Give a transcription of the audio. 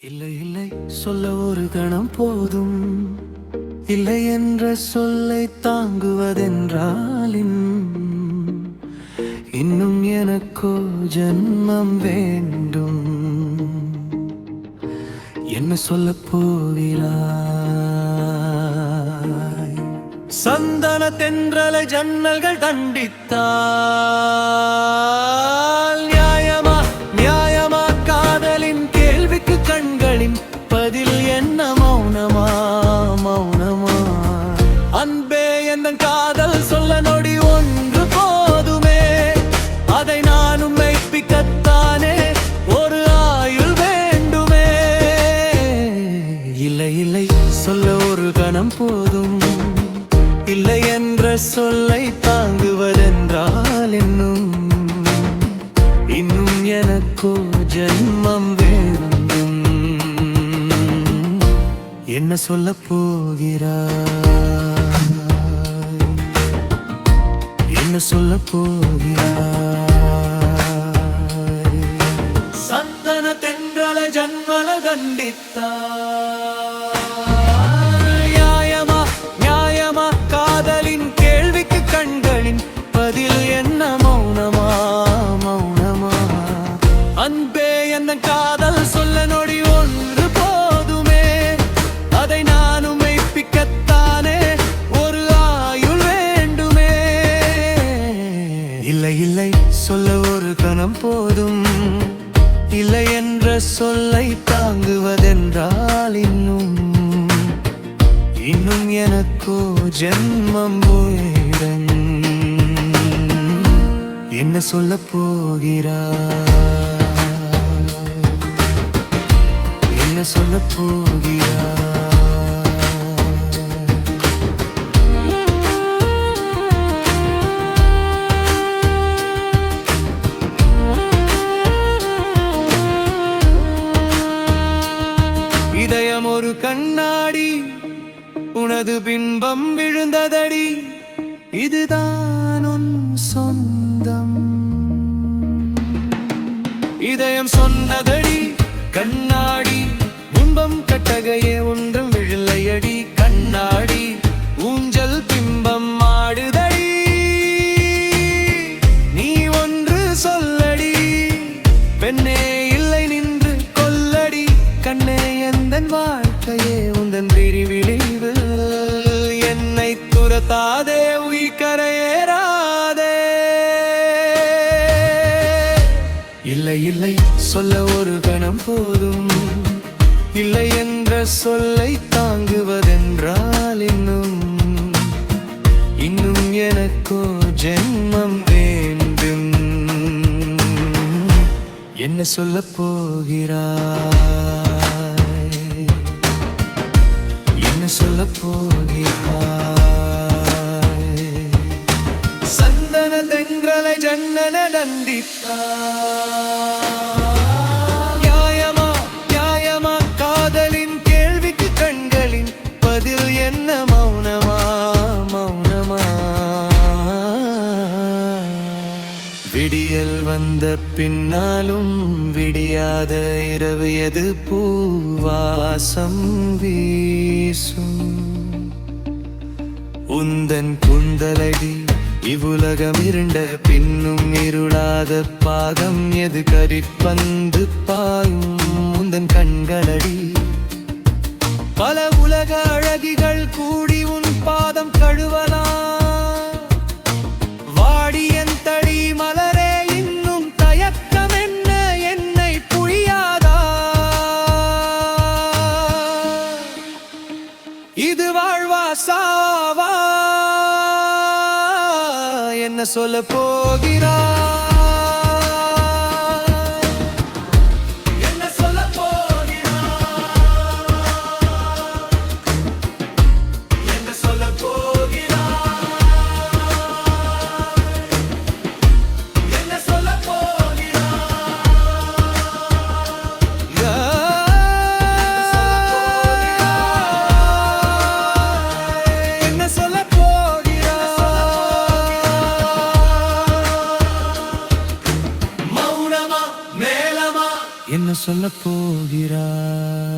இல்லை இல்லை சொல்ல ஒரு கணம் போதும். இல்லை என்ற சொல்லை தாங்குவதென்றாலின். இன்னும் எனக்கோ ஜன்மம் வேண்டும். என்ன சொல்ல போகிறாய்? சந்தன தென்றலை ஜன்னல்கள் தண்டித்தால் இல்லை இல்லை சொல்ல ஒரு கணம் போதும். இல்லை என்ற சொல்லை தாங்குவதென்றால் இன்னும் இன்னும் எனக்கோ ஜென்மம் வேண்டும். என்ன சொல்ல போகிறாய்? என்ன சொல்ல போகிறாய்? சந்தன தென்றல ஜன்மல கண்டித்தாய். சொல்லை தாங்குவதென்றால் இன்னும் இன்னும் எனக்கோ ஜென்மம் போயிடும் என்ன சொல்ல போகிறா என்ன சொல்ல போகிறா உனது பின்பம் விழுந்ததடி. இதுதான் உன் சொந்தம். இதயம் சொன்னதடி கண்ணாடி. பிம்பம் கட்டகையே ஒன்றும் விழலையடி கண்ணாடி. ஊஞ்சல் பிம்பம் ஆடுதடி. நீ ஒன்று சொல்லடி பெண்ணே இல்லை நின்று கொல்லடி. கண்ணே எந்தன் வா நிறுத்தாதே உயிர்கரையேறாதே இல்லை இல்லை சொல்ல ஒரு கணம் போதும். இல்லை என்ற சொல்லை தாங்குவதென்றால் இன்னும் இன்னும் எனக்கோ ஜென்மம் வேண்டும். என்ன சொல்ல போகிறாய்? என்ன சொல்ல போகிறாய்? தென்றலை ஜன்னல நியாயமா நியாயமா காதலின் கேள்விக்கு கண்களின் பதில் என்ன மௌனமா மௌனமா? விடியல் வந்த பின்னாலும் விடியாத இரவு எது? பூவாசம் வீசும். உந்தன் குந்தலடி இவ்வுலகம் இருண்ட பின்னும் இருளாத பாகம் எது கரிப்பந்து பாயும் உந்தன் கண்களடி. பல உலக அழகிகள் கூடி உன் பாதம் கழுவலாம் வாடியன் தடி மலரே இன்னும் தயக்கம் என்ன என்னை புரியாதா? இது வாழ்வா சாவா? என்ன சொல்ல போகிறார் என்ன சொல்ல போகிறார்